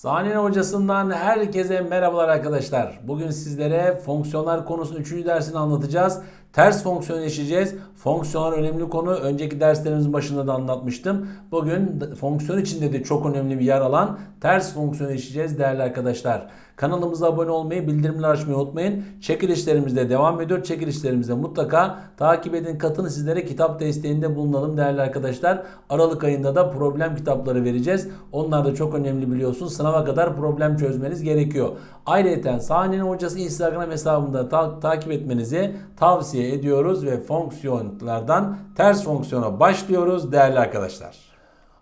Sahnenin hocasından herkese merhabalar arkadaşlar. Bugün sizlere fonksiyonlar konusunun 3. dersini anlatacağız. Ters fonksiyon işleyeceğiz. Fonksiyonlar önemli konu. Önceki derslerimizin başında da anlatmıştım. Bugün fonksiyon içinde de çok önemli bir yer alan ters fonksiyon işleyeceğiz değerli arkadaşlar. Kanalımıza abone olmayı, bildirimleri açmayı unutmayın. Çekilişlerimiz de devam ediyor. Çekilişlerimizi mutlaka takip edin. Katını sizlere kitap desteğinde bulunalım değerli arkadaşlar. Aralık ayında da problem kitapları vereceğiz. Onlar da çok önemli biliyorsunuz. Sınava kadar problem çözmeniz gerekiyor. Ayrıca Sahnenin Hocası Instagram hesabında ta- takip etmenizi tavsiye ediyoruz ve fonksiyonlardan ters fonksiyona başlıyoruz değerli arkadaşlar.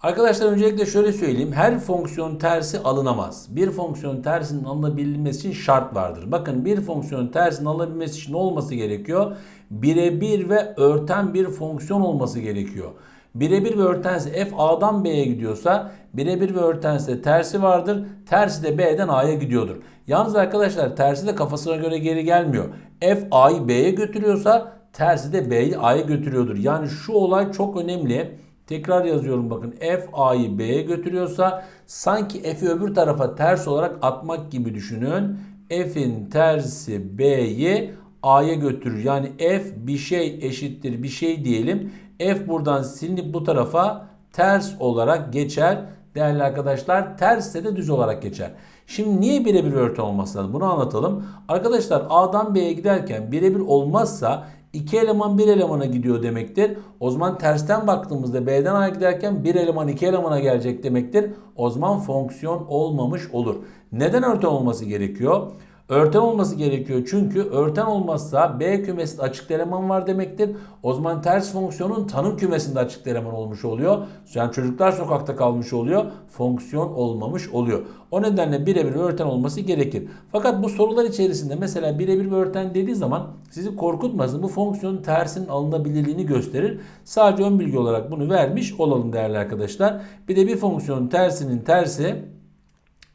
Arkadaşlar öncelikle şöyle söyleyeyim. Her fonksiyon tersi alınamaz. Bir fonksiyon tersinin alınabilmesi için şart vardır. Bakın bir fonksiyon tersinin alınabilmesi için ne olması gerekiyor? Birebir ve örten bir fonksiyon olması gerekiyor. Birebir ve örtense f a'dan b'ye gidiyorsa birebir ve örtense tersi vardır. Tersi de b'den a'ya gidiyordur. Yalnız arkadaşlar tersi de kafasına göre geri gelmiyor. f a'yı b'ye götürüyorsa tersi de b'yi a'ya götürüyordur. Yani şu olay çok önemli. Tekrar yazıyorum bakın f a'yı b'ye götürüyorsa sanki f'i öbür tarafa ters olarak atmak gibi düşünün. f'in tersi b'yi a'ya götürür. Yani f bir şey eşittir bir şey diyelim. f buradan silinip bu tarafa ters olarak geçer. Değerli arkadaşlar tersse de düz olarak geçer. Şimdi niye birebir örtü olması lazım? Bunu anlatalım. Arkadaşlar A'dan B'ye giderken birebir olmazsa iki eleman bir elemana gidiyor demektir. O zaman tersten baktığımızda B'den A'ya giderken bir eleman iki elemana gelecek demektir. O zaman fonksiyon olmamış olur. Neden örten olması gerekiyor? Örten olması gerekiyor çünkü örten olmazsa B kümesinde açık eleman var demektir. O zaman ters fonksiyonun tanım kümesinde açık eleman olmuş oluyor. Yani çocuklar sokakta kalmış oluyor. Fonksiyon olmamış oluyor. O nedenle birebir örten olması gerekir. Fakat bu sorular içerisinde mesela birebir örten dediği zaman sizi korkutmasın. Bu fonksiyonun tersinin alınabilirliğini gösterir. Sadece ön bilgi olarak bunu vermiş olalım değerli arkadaşlar. Bir de bir fonksiyonun tersinin tersi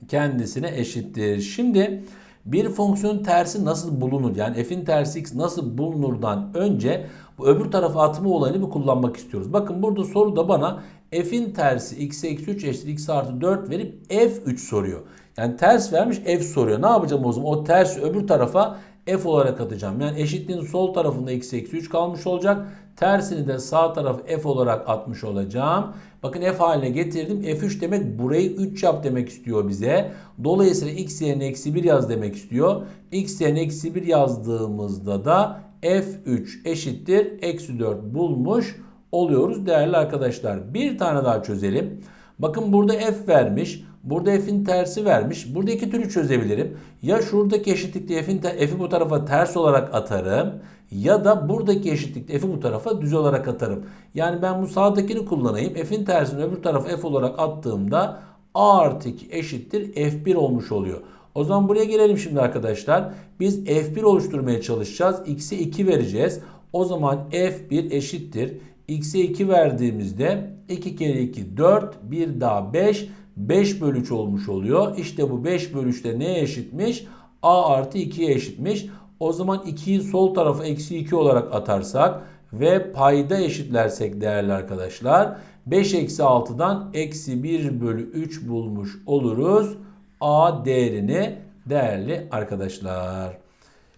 kendisine eşittir. Şimdi bir fonksiyon tersi nasıl bulunur? Yani f'in tersi x nasıl bulunurdan önce bu öbür tarafa atma olayını bir kullanmak istiyoruz. Bakın burada soruda bana f'in tersi x eksi 3 eşittir x artı 4 verip f3 soruyor. Yani ters vermiş f soruyor. Ne yapacağım o zaman? O tersi öbür tarafa f olarak atacağım. Yani eşitliğin sol tarafında x eksi 3 kalmış olacak. Tersini de sağ taraf f olarak atmış olacağım. Bakın f haline getirdim. f3 demek burayı 3 yap demek istiyor bize. Dolayısıyla x yerine eksi 1 yaz demek istiyor. x yerine eksi 1 yazdığımızda da f3 eşittir eksi 4 bulmuş oluyoruz değerli arkadaşlar. Bir tane daha çözelim. Bakın burada f vermiş. Burada f'in tersi vermiş. Burada iki türlü çözebilirim. Ya şuradaki eşitlikte f'in f'i bu tarafa ters olarak atarım. Ya da buradaki eşitlikte f'i bu tarafa düz olarak atarım. Yani ben bu sağdakini kullanayım. F'in tersini öbür tarafa f olarak attığımda a artı 2 eşittir f1 olmuş oluyor. O zaman buraya gelelim şimdi arkadaşlar. Biz f1 oluşturmaya çalışacağız. x'e 2 vereceğiz. O zaman f1 eşittir. x'e 2 verdiğimizde 2 kere 2 4 bir daha 5 5 bölü 3 olmuş oluyor. İşte bu 5 bölü 3 de eşitmiş? a artı 2'ye eşitmiş. O zaman 2'yi sol tarafa eksi 2 olarak atarsak ve payda eşitlersek değerli arkadaşlar 5 eksi 6'dan eksi 1 bölü 3 bulmuş oluruz. A değerini değerli arkadaşlar.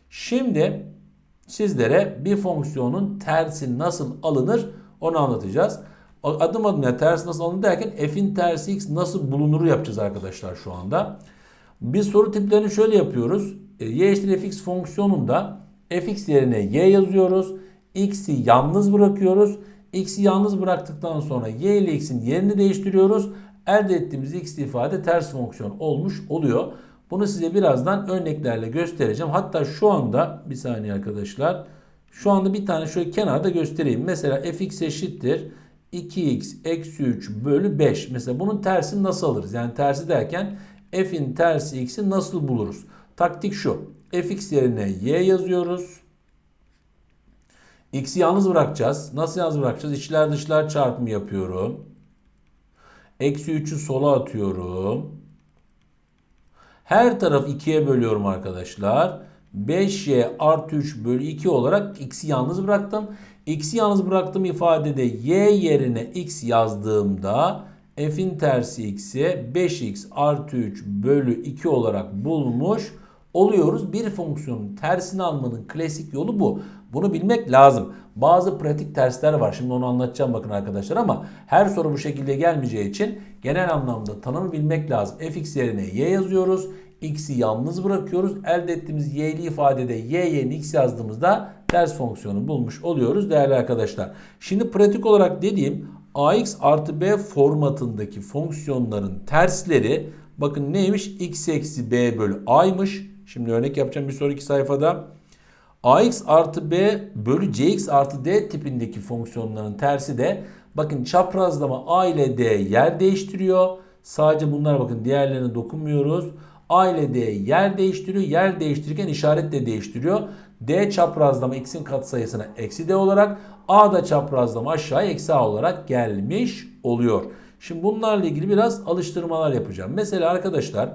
Şimdi sizlere bir fonksiyonun tersi nasıl alınır onu anlatacağız. Adım adım ters nasıl alınır derken f'in tersi x nasıl bulunuru yapacağız arkadaşlar şu anda. Biz soru tiplerini şöyle yapıyoruz. E, y eşittir fx fonksiyonunda fx yerine y yazıyoruz. x'i yalnız bırakıyoruz. x'i yalnız bıraktıktan sonra y ile x'in yerini değiştiriyoruz. Elde ettiğimiz x ifade ters fonksiyon olmuş oluyor. Bunu size birazdan örneklerle göstereceğim. Hatta şu anda bir saniye arkadaşlar. Şu anda bir tane şöyle kenarda göstereyim. Mesela fx eşittir 2x eksi 3 bölü 5. Mesela bunun tersini nasıl alırız? Yani tersi derken f'in tersi x'i nasıl buluruz? Taktik şu. fx yerine y yazıyoruz. x'i yalnız bırakacağız. Nasıl yalnız bırakacağız? İçler dışlar çarpımı yapıyorum. Eksi 3'ü sola atıyorum. Her taraf 2'ye bölüyorum arkadaşlar. 5y artı 3 bölü 2 olarak x'i yalnız bıraktım. X'i yalnız bıraktığım ifadede y yerine x yazdığımda f'in tersi x'i 5x artı 3 bölü 2 olarak bulmuş oluyoruz. Bir fonksiyonun tersini almanın klasik yolu bu. Bunu bilmek lazım. Bazı pratik tersler var. Şimdi onu anlatacağım bakın arkadaşlar ama her soru bu şekilde gelmeyeceği için genel anlamda tanımı bilmek lazım. fx yerine y yazıyoruz. X'i yalnız bırakıyoruz. Elde ettiğimiz y'li ifadede y yerine x yazdığımızda ters fonksiyonu bulmuş oluyoruz değerli arkadaşlar. Şimdi pratik olarak dediğim ax artı b formatındaki fonksiyonların tersleri bakın neymiş? x eksi b bölü a'ymış. Şimdi örnek yapacağım bir sonraki sayfada. ax artı b bölü cx artı d tipindeki fonksiyonların tersi de bakın çaprazlama a ile d yer değiştiriyor. Sadece bunlar bakın diğerlerine dokunmuyoruz. A ile D yer değiştiriyor. Yer değiştirirken işaret de değiştiriyor. D çaprazlama x'in katsayısına eksi D olarak A da çaprazlama aşağıya eksi A olarak gelmiş oluyor. Şimdi bunlarla ilgili biraz alıştırmalar yapacağım. Mesela arkadaşlar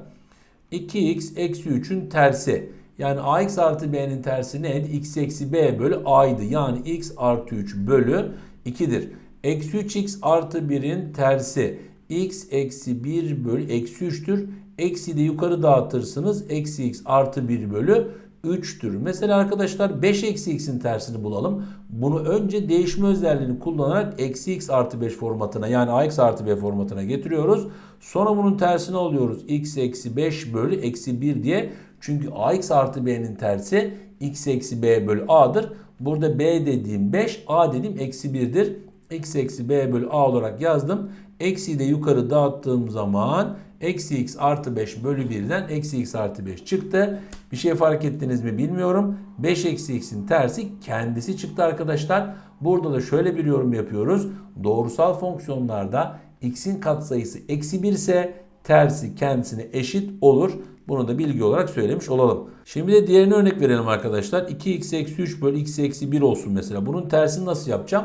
2x eksi 3'ün tersi. Yani ax artı b'nin tersi neydi? x eksi b bölü a'ydı. Yani x artı 3 bölü 2'dir. Eksi 3x artı 1'in tersi x eksi 1 bölü eksi 3'tür. Eksi de yukarı dağıtırsınız. Eksi x artı 1 bölü 3'tür. Mesela arkadaşlar 5 eksi x'in tersini bulalım. Bunu önce değişme özelliğini kullanarak eksi x artı 5 formatına yani ax artı b formatına getiriyoruz. Sonra bunun tersini alıyoruz. x eksi 5 bölü eksi 1 diye. Çünkü ax artı b'nin tersi x eksi b bölü a'dır. Burada b dediğim 5, a dediğim eksi 1'dir. x eksi b bölü a olarak yazdım. Eksiyi de yukarı dağıttığım zaman eksi x artı 5 bölü 1'den eksi x artı 5 çıktı. Bir şey fark ettiniz mi bilmiyorum. 5 eksi x'in tersi kendisi çıktı arkadaşlar. Burada da şöyle bir yorum yapıyoruz. Doğrusal fonksiyonlarda x'in katsayısı eksi 1 ise tersi kendisine eşit olur. Bunu da bilgi olarak söylemiş olalım. Şimdi de diğerine örnek verelim arkadaşlar. 2x eksi 3 bölü x eksi 1 olsun mesela. Bunun tersini nasıl yapacağım?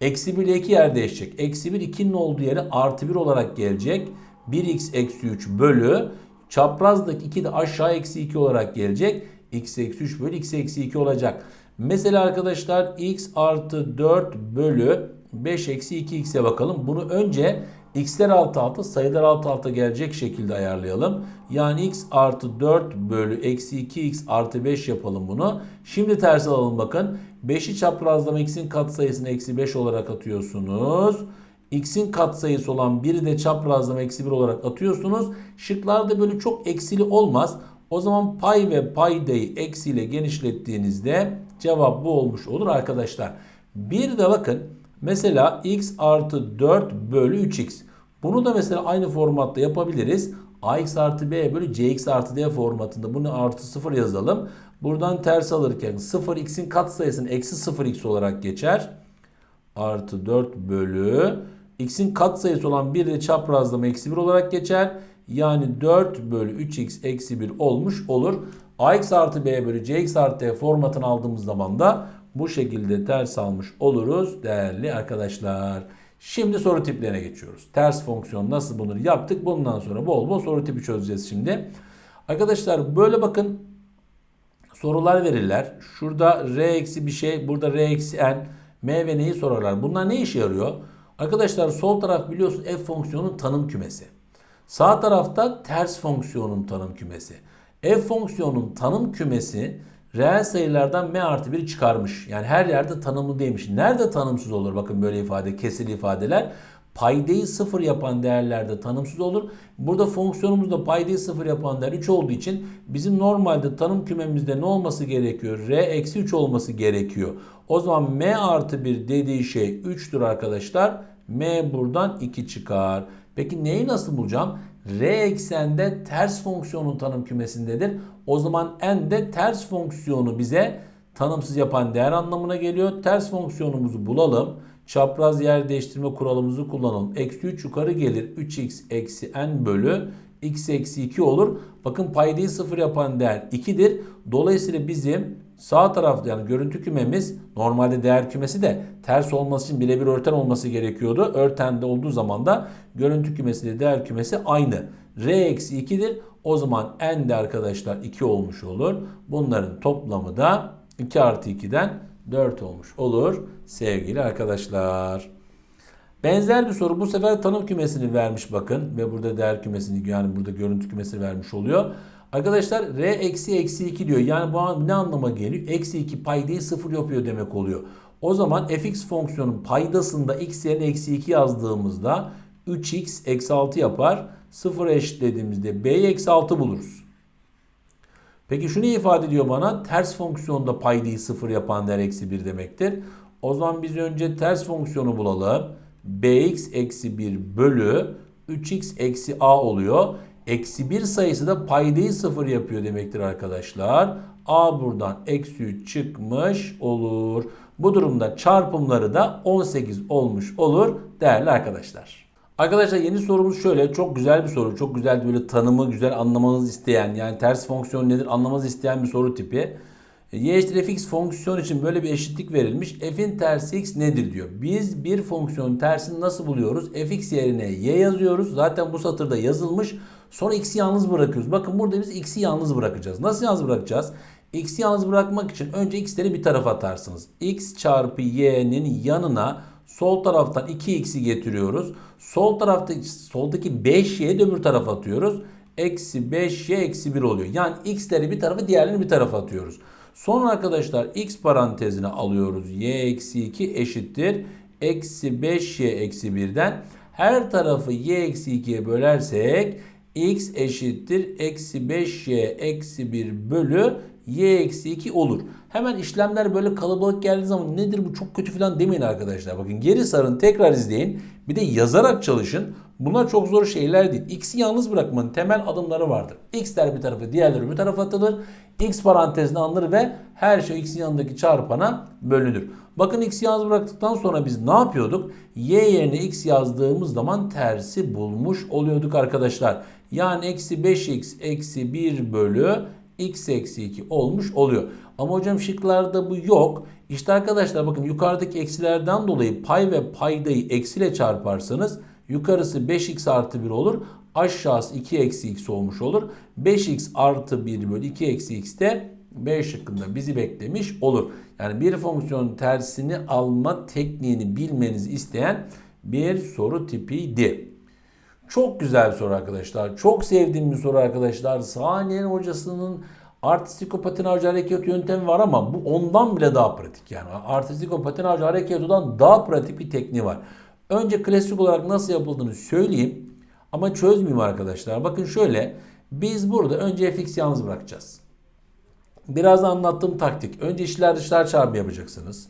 Eksi 1 ile 2 yer değişecek. Eksi 1 2'nin olduğu yere artı 1 olarak gelecek. 1x eksi 3 bölü çaprazdaki 2 de aşağı eksi 2 olarak gelecek. x eksi 3 bölü x eksi 2 olacak. Mesela arkadaşlar x artı 4 bölü 5 eksi 2x'e bakalım. Bunu önce x'ler alt alta sayılar alt alta gelecek şekilde ayarlayalım. Yani x artı 4 bölü eksi 2x artı 5 yapalım bunu. Şimdi ters alalım bakın. 5'i çaprazlama x'in katsayısını eksi 5 olarak atıyorsunuz. X'in katsayısı olan 1'i de çaprazlama eksi 1 olarak atıyorsunuz. Şıklarda böyle çok eksili olmaz. O zaman pay ve paydayı eksiyle genişlettiğinizde cevap bu olmuş olur arkadaşlar. Bir de bakın mesela x artı 4 bölü 3x. Bunu da mesela aynı formatta yapabiliriz. ax artı b bölü cx artı d formatında bunu artı 0 yazalım. Buradan ters alırken 0 x'in katsayısını eksi 0 x olarak geçer. Artı 4 bölü x'in katsayısı olan 1 de çaprazlama eksi 1 olarak geçer. Yani 4 bölü 3x eksi 1 olmuş olur. ax artı b bölü cx artı d formatını aldığımız zaman da bu şekilde ters almış oluruz değerli arkadaşlar. Şimdi soru tiplerine geçiyoruz. Ters fonksiyon nasıl bulunur yaptık. Bundan sonra bol bol soru tipi çözeceğiz şimdi. Arkadaşlar böyle bakın sorular verirler. Şurada r eksi bir şey, burada r eksi n, m ve neyi sorarlar. Bunlar ne işe yarıyor? Arkadaşlar sol taraf biliyorsun f fonksiyonun tanım kümesi. Sağ tarafta ters fonksiyonun tanım kümesi. F fonksiyonun tanım kümesi reel sayılardan m artı 1 çıkarmış. Yani her yerde tanımlı değilmiş. Nerede tanımsız olur? Bakın böyle ifade, kesili ifadeler. Paydayı sıfır yapan değerlerde tanımsız olur. Burada fonksiyonumuzda paydayı sıfır yapan değer 3 olduğu için bizim normalde tanım kümemizde ne olması gerekiyor? R eksi 3 olması gerekiyor. O zaman m artı 1 dediği şey 3'tür arkadaşlar. m buradan 2 çıkar. Peki neyi nasıl bulacağım? R eksende ters fonksiyonun tanım kümesindedir. O zaman n de ters fonksiyonu bize tanımsız yapan değer anlamına geliyor. Ters fonksiyonumuzu bulalım. Çapraz yer değiştirme kuralımızı kullanalım. Eksi 3 yukarı gelir. 3x eksi n bölü x eksi 2 olur. Bakın paydayı sıfır yapan değer 2'dir. Dolayısıyla bizim sağ tarafta yani görüntü kümemiz normalde değer kümesi de ters olması için birebir örten olması gerekiyordu. Örtende olduğu zaman da görüntü kümesi ile değer kümesi aynı. R eksi 2'dir. O zaman n de arkadaşlar 2 olmuş olur. Bunların toplamı da 2 artı 2'den 4 olmuş olur sevgili arkadaşlar. Benzer bir soru bu sefer tanım kümesini vermiş bakın ve burada değer kümesini yani burada görüntü kümesini vermiş oluyor. Arkadaşlar r eksi eksi 2 diyor. Yani bu ne anlama geliyor? Eksi 2 paydayı 0 yapıyor demek oluyor. O zaman fx fonksiyonun paydasında x yerine eksi 2 yazdığımızda 3x eksi 6 yapar. 0 eşitlediğimizde b'yi eksi 6 buluruz. Peki şunu ifade ediyor bana. Ters fonksiyonda paydayı 0 yapan değer eksi 1 demektir. O zaman biz önce ters fonksiyonu bulalım. bx eksi 1 bölü 3x eksi a oluyor. Eksi 1 sayısı da paydayı 0 yapıyor demektir arkadaşlar. a buradan eksi 3 çıkmış olur. Bu durumda çarpımları da 18 olmuş olur değerli arkadaşlar. Arkadaşlar yeni sorumuz şöyle. Çok güzel bir soru. Çok güzel böyle tanımı güzel anlamanızı isteyen yani ters fonksiyon nedir anlamanızı isteyen bir soru tipi. E, Y eşittir fx fonksiyon için böyle bir eşitlik verilmiş. F'in tersi x nedir diyor. Biz bir fonksiyonun tersini nasıl buluyoruz? fx yerine y yazıyoruz. Zaten bu satırda yazılmış. Sonra x'i yalnız bırakıyoruz. Bakın burada biz x'i yalnız bırakacağız. Nasıl yalnız bırakacağız? X'i yalnız bırakmak için önce x'leri bir tarafa atarsınız. x çarpı y'nin yanına sol taraftan 2x'i getiriyoruz. Sol tarafta soldaki 5y'yi de öbür tarafa atıyoruz. Eksi 5y eksi 1 oluyor. Yani x'leri bir tarafa diğerlerini bir tarafa atıyoruz. Sonra arkadaşlar x parantezine alıyoruz. y eksi 2 eşittir. Eksi 5y eksi 1'den her tarafı y eksi 2'ye bölersek x eşittir. Eksi 5y eksi 1 bölü y eksi 2 olur. Hemen işlemler böyle kalabalık geldiği zaman nedir bu çok kötü falan demeyin arkadaşlar. Bakın geri sarın tekrar izleyin. Bir de yazarak çalışın. Bunlar çok zor şeyler değil. X'i yalnız bırakmanın temel adımları vardır. X'ler bir tarafa diğerleri bir tarafa atılır. X parantezine alınır ve her şey X'in yanındaki çarpana bölünür. Bakın X'i yalnız bıraktıktan sonra biz ne yapıyorduk? Y yerine X yazdığımız zaman tersi bulmuş oluyorduk arkadaşlar. Yani eksi 5X eksi 1 bölü x eksi 2 olmuş oluyor. Ama hocam şıklarda bu yok. İşte arkadaşlar bakın yukarıdaki eksilerden dolayı pay ve paydayı eksiyle çarparsanız yukarısı 5x artı 1 olur. Aşağısı 2 eksi x olmuş olur. 5x artı 1 bölü 2 eksi x de B şıkkında bizi beklemiş olur. Yani bir fonksiyonun tersini alma tekniğini bilmenizi isteyen bir soru tipiydi. Çok güzel bir soru arkadaşlar. Çok sevdiğim bir soru arkadaşlar. Saniyenin hocasının artistik patinaj hareket yöntemi var ama bu ondan bile daha pratik yani. Artistik patinaj hareketodan daha pratik bir tekniği var. Önce klasik olarak nasıl yapıldığını söyleyeyim ama çözmeyeyim arkadaşlar. Bakın şöyle biz burada önce fx yalnız bırakacağız. Biraz anlattığım taktik. Önce işler dışlar çarpımı yapacaksınız.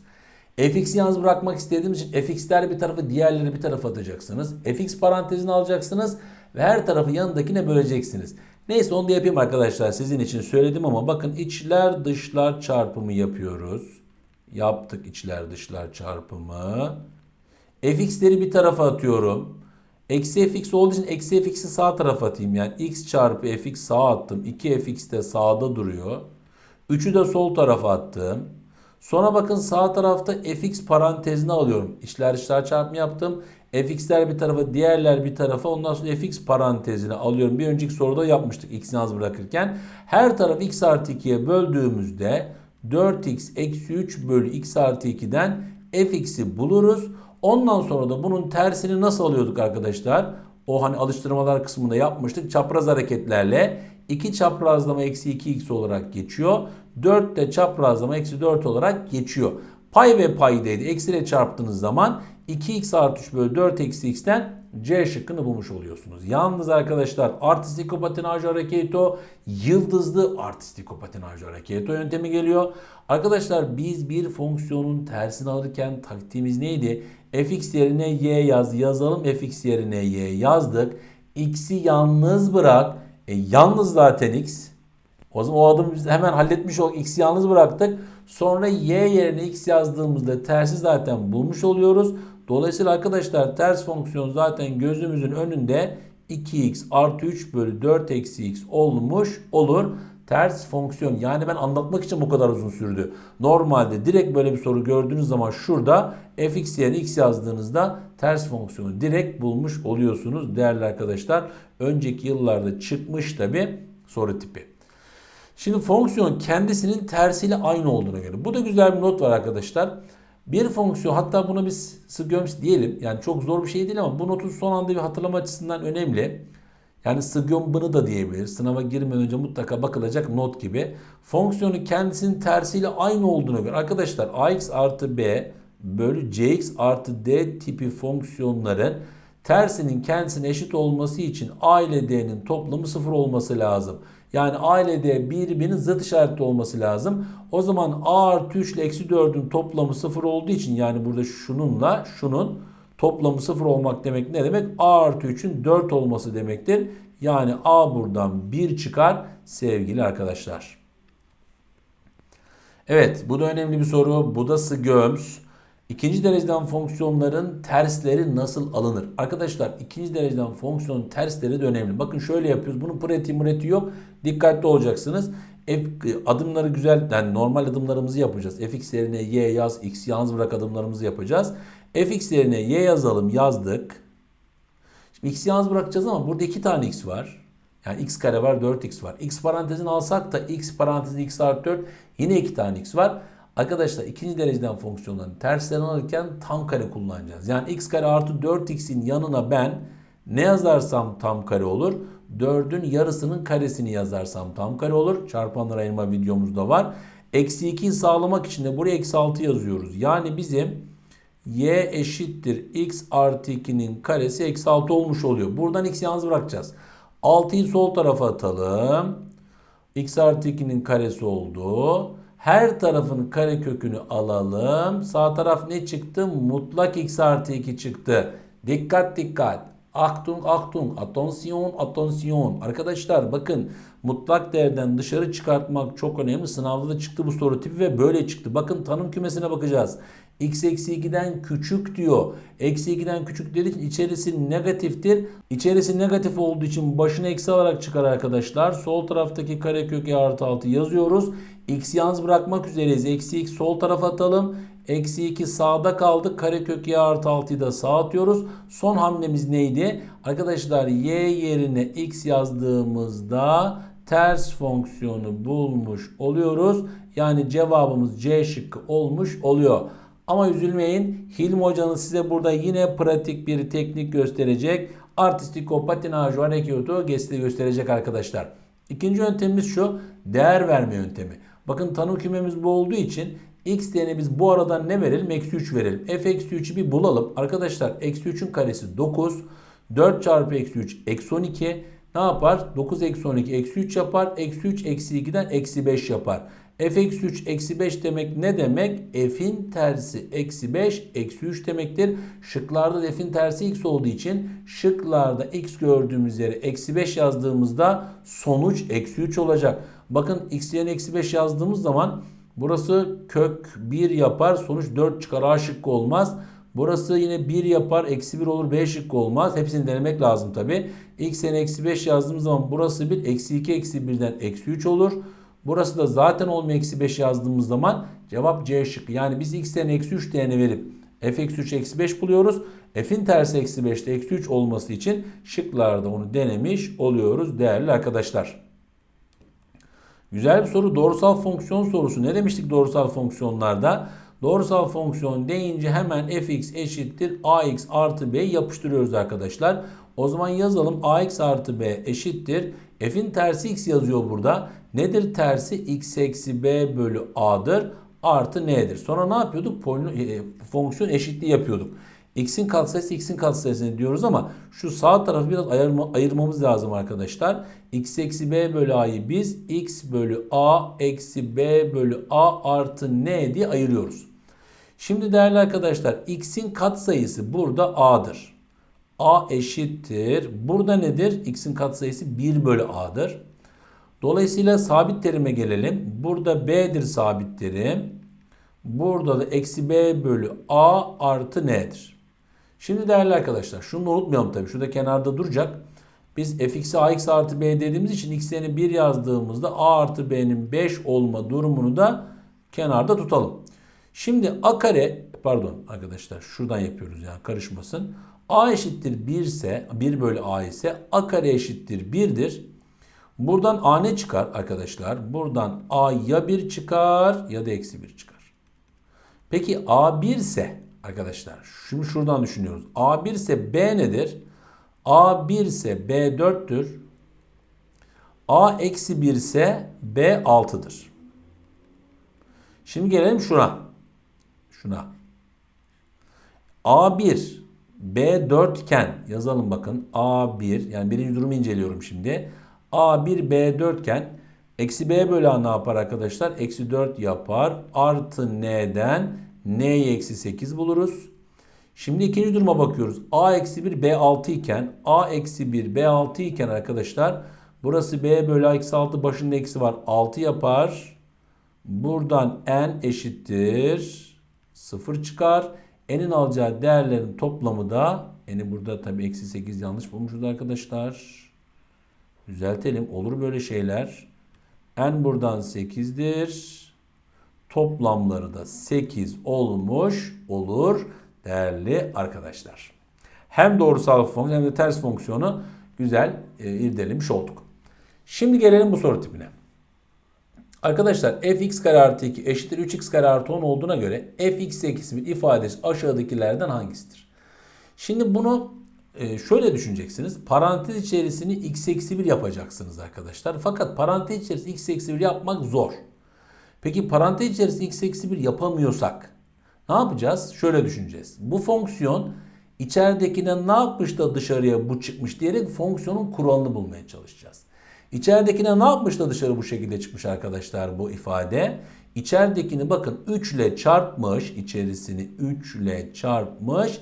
fx'i yalnız bırakmak istediğimiz için fx'ler bir tarafa diğerleri bir tarafa atacaksınız. fx parantezini alacaksınız ve her tarafı yanındakine böleceksiniz. Neyse onu da yapayım arkadaşlar sizin için söyledim ama bakın içler dışlar çarpımı yapıyoruz. Yaptık içler dışlar çarpımı. Fx'leri bir tarafa atıyorum. Eksi fx olduğu için eksi fx'i sağ tarafa atayım. Yani x çarpı fx sağa attım. 2fx de sağda duruyor. 3'ü de sol tarafa attım. Sonra bakın sağ tarafta fx parantezine alıyorum. İçler dışlar çarpımı yaptım. fx'ler bir tarafa, diğerler bir tarafa. Ondan sonra fx parantezine alıyorum. Bir önceki soruda yapmıştık x'i yalnız bırakırken. Her tarafı x artı 2'ye böldüğümüzde 4x eksi 3 bölü x artı 2'den fx'i buluruz. Ondan sonra da bunun tersini nasıl alıyorduk arkadaşlar? O hani alıştırmalar kısmında yapmıştık. Çapraz hareketlerle 2 çaprazlama eksi 2x olarak geçiyor. 4 de çaprazlama eksi 4 olarak geçiyor. Pay ve paydaydı. Eksiyle çarptığınız zaman 2x artı 3 bölü 4 eksi x'ten C şıkkını bulmuş oluyorsunuz. Yalnız arkadaşlar artistiko patinaj hareketo yıldızlı artistiko patinaj hareketo yöntemi geliyor. Arkadaşlar biz bir fonksiyonun tersini alırken taktiğimiz neydi? fx yerine y yaz yazalım fx yerine y yazdık. x'i yalnız bırak. E, yalnız zaten x. O zaman o adımı biz hemen halletmiş olduk. X'i yalnız bıraktık. Sonra y yerine x yazdığımızda tersi zaten bulmuş oluyoruz. Dolayısıyla arkadaşlar ters fonksiyon zaten gözümüzün önünde 2x artı 3 bölü 4 eksi x olmuş olur. Ters fonksiyon yani ben anlatmak için bu kadar uzun sürdü. Normalde direkt böyle bir soru gördüğünüz zaman şurada fx yerine x yazdığınızda ters fonksiyonu direkt bulmuş oluyorsunuz değerli arkadaşlar. Önceki yıllarda çıkmış tabi soru tipi. Şimdi fonksiyon kendisinin tersiyle aynı olduğuna göre. Bu da güzel bir not var arkadaşlar. Bir fonksiyon hatta buna biz sıgöms diyelim. Yani çok zor bir şey değil ama bu notun son anda bir hatırlama açısından önemli. Yani sıgömbını da diyebiliriz. Sınava girmeden önce mutlaka bakılacak not gibi. Fonksiyonu kendisinin tersiyle aynı olduğuna göre. Arkadaşlar ax artı b bölü cx artı d tipi fonksiyonların tersinin kendisine eşit olması için a ile d'nin toplamı sıfır olması lazım. Yani a ile d birbirinin zıt işaretli olması lazım. O zaman a artı 3 ile eksi 4'ün toplamı sıfır olduğu için yani burada şununla şunun toplamı sıfır olmak demek ne demek? a artı 3'ün 4 olması demektir. Yani a buradan 1 çıkar sevgili arkadaşlar. Evet bu da önemli bir soru. Bu da sıgöms. İkinci dereceden fonksiyonların tersleri nasıl alınır? Arkadaşlar ikinci dereceden fonksiyonun tersleri de önemli. Bakın şöyle yapıyoruz. Bunun pratiği mureti yok. Dikkatli olacaksınız. F, adımları güzel, yani normal adımlarımızı yapacağız. fx yerine y yaz, x yalnız bırak adımlarımızı yapacağız. fx yerine y yazalım, yazdık. Şimdi x yalnız bırakacağız ama burada iki tane x var. Yani x kare var, 4x var. x parantezini alsak da x parantezi x artı 4 yine iki tane x var. Arkadaşlar ikinci dereceden fonksiyonların terslerini alırken tam kare kullanacağız. Yani x kare artı 4x'in yanına ben ne yazarsam tam kare olur. 4'ün yarısının karesini yazarsam tam kare olur. Çarpanlar ayırma videomuzda var. Eksi 2'yi sağlamak için de buraya eksi 6 yazıyoruz. Yani bizim y eşittir x artı 2'nin karesi eksi 6 olmuş oluyor. Buradan x yalnız bırakacağız. 6'yı sol tarafa atalım. x artı 2'nin karesi oldu. Her tarafın kare kökünü alalım. Sağ taraf ne çıktı? Mutlak x artı 2 çıktı. Dikkat dikkat. Achtung Achtung. Attention attention. Arkadaşlar bakın mutlak değerden dışarı çıkartmak çok önemli. Sınavda da çıktı bu soru tipi ve böyle çıktı. Bakın tanım kümesine bakacağız. x eksi 2'den küçük diyor. Eksi 2'den küçük dediği için içerisi negatiftir. İçerisi negatif olduğu için başına eksi alarak çıkar arkadaşlar. Sol taraftaki karekök artı 6 yazıyoruz. X yalnız bırakmak üzereyiz. Eksi x sol tarafa atalım. Eksi 2 sağda kaldı. Karekök y artı 6'yı da sağ atıyoruz. Son hamlemiz neydi? Arkadaşlar y yerine x yazdığımızda ters fonksiyonu bulmuş oluyoruz. Yani cevabımız C şıkkı olmuş oluyor. Ama üzülmeyin. Hilmi hocanız size burada yine pratik bir teknik gösterecek. Artistiko patinaj harekatı gösterecek arkadaşlar. İkinci yöntemimiz şu. Değer verme yöntemi. Bakın tanım kümemiz bu olduğu için x değerine biz bu aradan ne verelim? Eksi 3 verelim. f eksi 3'ü bir bulalım. Arkadaşlar eksi 3'ün karesi 9. 4 çarpı eksi 3 eksi 12. Ne yapar? 9 eksi 12 eksi 3 yapar. Eksi 3 eksi 2'den eksi 5 yapar. f eksi 3 eksi 5 demek ne demek? f'in tersi eksi 5 eksi 3 demektir. Şıklarda da f'in tersi x olduğu için şıklarda x gördüğümüz yere eksi 5 yazdığımızda sonuç eksi 3 olacak. Bakın x yerine eksi 5 yazdığımız zaman burası kök 1 yapar sonuç 4 çıkar a şıkkı olmaz. Burası yine 1 yapar eksi 1 olur b şıkkı olmaz. Hepsini denemek lazım tabi. x yerine eksi 5 yazdığımız zaman burası 1 eksi 2 eksi 1'den eksi 3 olur. Burası da zaten olmuyor eksi 5 yazdığımız zaman cevap C şıkkı. Yani biz x yerine eksi 3 değerini verip f eksi 3 eksi 5 buluyoruz. F'in tersi eksi 5'te eksi 3 olması için şıklarda onu denemiş oluyoruz değerli arkadaşlar. Güzel bir soru. Doğrusal fonksiyon sorusu. Ne demiştik doğrusal fonksiyonlarda? Doğrusal fonksiyon deyince hemen fx eşittir ax artı b yapıştırıyoruz arkadaşlar. O zaman yazalım ax artı b eşittir. F'in tersi x yazıyor burada. Nedir tersi? x eksi b bölü a'dır. Artı n'dir. Sonra ne yapıyorduk? E, fonksiyon eşitliği yapıyorduk. X'in katsayısı x'in katsayısını diyoruz ama şu sağ tarafı biraz ayırma, ayırmamız lazım arkadaşlar. x eksi b bölü a'yı biz x bölü a eksi b bölü a artı n diye ayırıyoruz. Şimdi değerli arkadaşlar x'in katsayısı burada a'dır. a eşittir. Burada nedir? x'in katsayısı 1 bölü a'dır. Dolayısıyla sabit terime gelelim. Burada b'dir sabit terim. Burada da eksi b bölü a artı n'dir. Şimdi değerli arkadaşlar şunu unutmayalım tabii. Şurada kenarda duracak. Biz fx'e ax artı b dediğimiz için x'lerini 1 yazdığımızda a artı b'nin 5 olma durumunu da kenarda tutalım. Şimdi a kare pardon arkadaşlar şuradan yapıyoruz yani karışmasın. a eşittir 1 ise 1 bölü a ise a kare eşittir 1'dir. Buradan a ne çıkar arkadaşlar? Buradan a ya 1 çıkar ya da eksi 1 çıkar. Peki A1 ise arkadaşlar şimdi şuradan düşünüyoruz. A1 ise B nedir? A1 ise B 4'tür. A eksi 1 ise B 6'dır. Şimdi gelelim şuna. Şuna. A1 B4 iken yazalım bakın. A1 yani birinci durumu inceliyorum şimdi. A1 B4 iken eksi B bölü A ne yapar arkadaşlar? Eksi 4 yapar. Artı N'den N'yi eksi 8 buluruz. Şimdi ikinci duruma bakıyoruz. A eksi 1 B6 iken A eksi 1 B6 iken arkadaşlar burası B bölü A eksi 6 başında eksi var. 6 yapar. Buradan N eşittir. 0 çıkar. N'in alacağı değerlerin toplamı da N'i burada tabi eksi 8 yanlış bulmuşuz arkadaşlar. Düzeltelim. Olur böyle şeyler. N buradan 8'dir. Toplamları da 8 olmuş olur değerli arkadaşlar. Hem doğrusal fonksiyon hem de ters fonksiyonu güzel e, irdelemiş olduk. Şimdi gelelim bu soru tipine. Arkadaşlar fx kare artı 2 eşittir 3x kare artı 10 olduğuna göre fx eksi 1 ifadesi aşağıdakilerden hangisidir? Şimdi bunu e, şöyle düşüneceksiniz. Parantez içerisini x eksi 1 yapacaksınız arkadaşlar. Fakat parantez içerisinde x eksi 1 yapmak zor. Peki parantez içerisinde x eksi 1 yapamıyorsak ne yapacağız? Şöyle düşüneceğiz. Bu fonksiyon içeridekine ne yapmış da dışarıya bu çıkmış diyerek fonksiyonun kuralını bulmaya çalışacağız. İçeridekine ne yapmış da dışarı bu şekilde çıkmış arkadaşlar bu ifade? İçeridekini bakın 3 ile çarpmış, içerisini 3 ile çarpmış,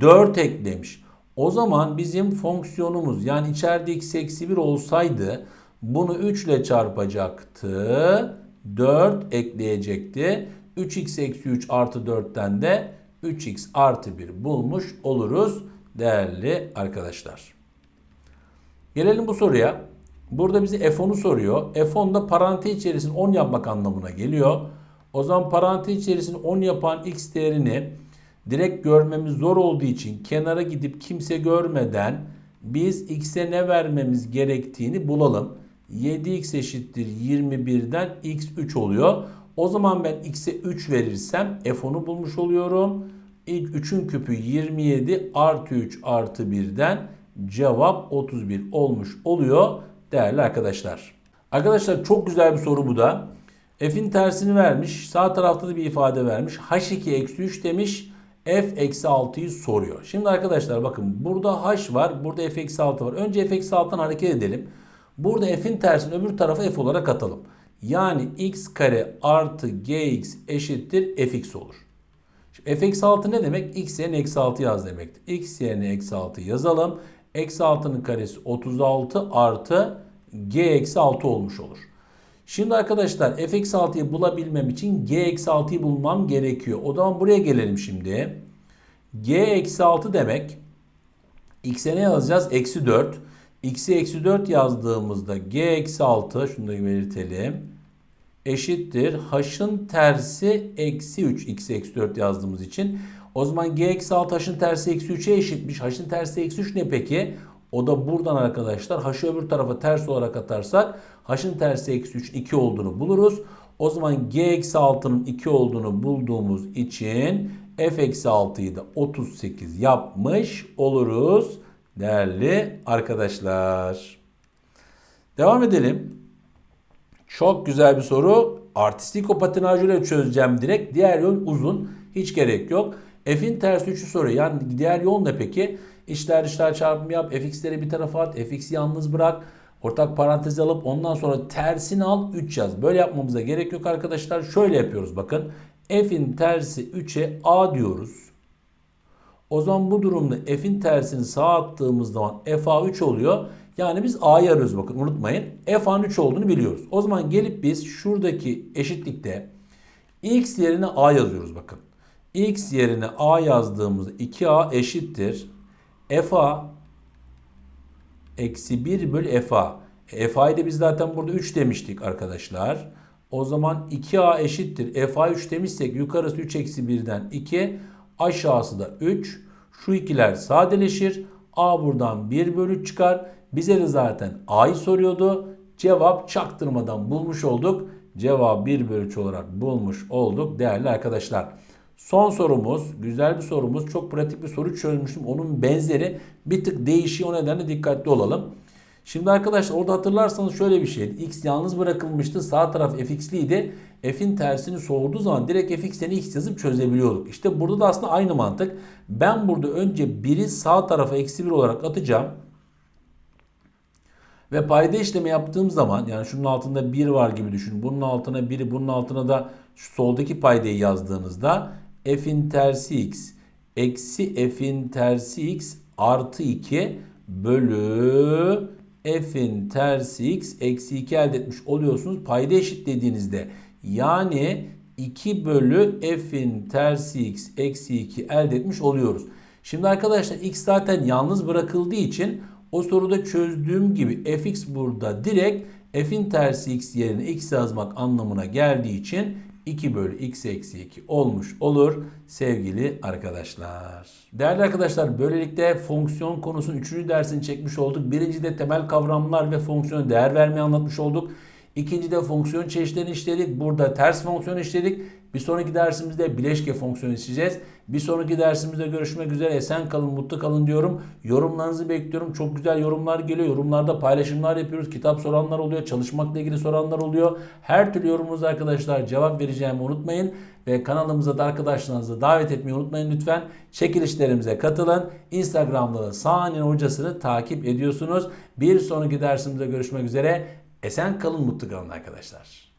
4 eklemiş. O zaman bizim fonksiyonumuz yani içeride x eksi 1 olsaydı bunu 3 ile çarpacaktı. 4 ekleyecekti. 3x eksi 3 artı 4'ten de 3x artı 1 bulmuş oluruz değerli arkadaşlar. Gelelim bu soruya. Burada bize f10'u soruyor. f10 da parantez içerisinde 10 yapmak anlamına geliyor. O zaman parantez içerisinde 10 yapan x değerini direkt görmemiz zor olduğu için kenara gidip kimse görmeden biz x'e ne vermemiz gerektiğini bulalım. 7x eşittir 21'den x 3 oluyor. O zaman ben x'e 3 verirsem f10'u bulmuş oluyorum. İlk 3'ün küpü 27 artı 3 artı 1'den cevap 31 olmuş oluyor değerli arkadaşlar. Arkadaşlar çok güzel bir soru bu da. F'in tersini vermiş. Sağ tarafta da bir ifade vermiş. H2 eksi 3 demiş. F eksi 6'yı soruyor. Şimdi arkadaşlar bakın burada H var. Burada F eksi 6 var. Önce F eksi 6'dan hareket edelim. Burada F'in tersini öbür tarafa F olarak atalım. Yani x kare artı gx eşittir fx olur. Şimdi f eksi 6 ne demek? x yerine eksi 6 yaz demektir. x yerine eksi 6 yazalım. Eksi 6'nın karesi 36 artı g eksi 6 olmuş olur. Şimdi arkadaşlar f eksi 6'yı bulabilmem için g eksi 6'yı bulmam gerekiyor. O zaman buraya gelelim şimdi. g eksi 6 demek x'e ne yazacağız? Eksi 4. x'e eksi 4 yazdığımızda g eksi 6 şunu da belirtelim. Eşittir. h'ın tersi eksi 3 x eksi 4 yazdığımız için. O zaman g eksi 6 h'ın tersi eksi 3'e eşitmiş. h'ın tersi eksi 3 ne peki? O da buradan arkadaşlar h'ı öbür tarafa ters olarak atarsak h'ın tersi eksi 3 2 olduğunu buluruz. O zaman g eksi 6'nın 2 olduğunu bulduğumuz için f eksi 6'yı da 38 yapmış oluruz değerli arkadaşlar. Devam edelim. Çok güzel bir soru. Artistiko patinajıyla çözeceğim direkt. Diğer yol uzun. Hiç gerek yok. F'in tersi 3'ü soruyor. Yani diğer yol ne peki? İşler dışlar çarpımı yap. fx'leri bir tarafa at. fx'i yalnız bırak. Ortak parantez alıp ondan sonra tersini al 3 yaz. Böyle yapmamıza gerek yok arkadaşlar. Şöyle yapıyoruz bakın. F'in tersi 3'e A diyoruz. O zaman bu durumda f'in tersini sağa attığımız zaman f(a)3 oluyor. Yani biz a'yı arıyoruz bakın unutmayın. f(a)3 olduğunu biliyoruz. O zaman gelip biz şuradaki eşitlikte x yerine a yazıyoruz bakın. x yerine a yazdığımızda 2a eşittir. f(a) eksi 1 bölü f(a). E, f(a'yı da biz zaten burada 3 demiştik arkadaşlar. O zaman 2a eşittir. f(a)3 demişsek yukarısı 3 eksi 1'den 2. Aşağısı da 3. Şu ikiler sadeleşir. A buradan 1 bölü 3 çıkar. Bize de zaten A'yı soruyordu. Cevap çaktırmadan bulmuş olduk. Cevap 1 bölü 3 olarak bulmuş olduk değerli arkadaşlar. Son sorumuz, güzel bir sorumuz. Çok pratik bir soru çözmüştüm. Onun benzeri bir tık değişiyor. O nedenle dikkatli olalım. Şimdi arkadaşlar orada hatırlarsanız şöyle bir şeydi. X yalnız bırakılmıştı. Sağ taraf fx'liydi. F'in tersini sorduğu zaman direkt fx'ten x yazıp çözebiliyorduk. İşte burada da aslında aynı mantık. Ben burada önce 1'i sağ tarafa eksi 1 olarak atacağım. Ve payda işlemi yaptığım zaman yani şunun altında 1 var gibi düşünün. Bunun altına 1'i bunun altına da şu soldaki paydayı yazdığınızda f'in tersi x eksi f'in tersi x artı 2 bölü f'in tersi x eksi 2 elde etmiş oluyorsunuz. Payda eşitlediğinizde yani 2 bölü f'in tersi x eksi 2 elde etmiş oluyoruz. Şimdi arkadaşlar x zaten yalnız bırakıldığı için o soruda çözdüğüm gibi fx burada direkt f'in tersi x yerine x yazmak anlamına geldiği için 2 bölü x eksi 2 olmuş olur sevgili arkadaşlar. Değerli arkadaşlar böylelikle fonksiyon konusunun 3. dersini çekmiş olduk. Birinci de temel kavramlar ve fonksiyona değer vermeyi anlatmış olduk. İkinci de fonksiyon çeşitlerini işledik. Burada ters fonksiyon işledik. Bir sonraki dersimizde bileşke fonksiyonu işleyeceğiz. Bir sonraki dersimizde görüşmek üzere. Esen kalın, mutlu kalın diyorum. Yorumlarınızı bekliyorum. Çok güzel yorumlar geliyor. Yorumlarda paylaşımlar yapıyoruz. Kitap soranlar oluyor. Çalışmakla ilgili soranlar oluyor. Her türlü yorumunuza arkadaşlar cevap vereceğimi unutmayın. Ve kanalımıza da arkadaşlarınızı davet etmeyi unutmayın lütfen. Çekilişlerimize katılın. Instagram'da da sahnenin hocasını takip ediyorsunuz. Bir sonraki dersimizde görüşmek üzere. Esen kalın, mutlu kalın arkadaşlar.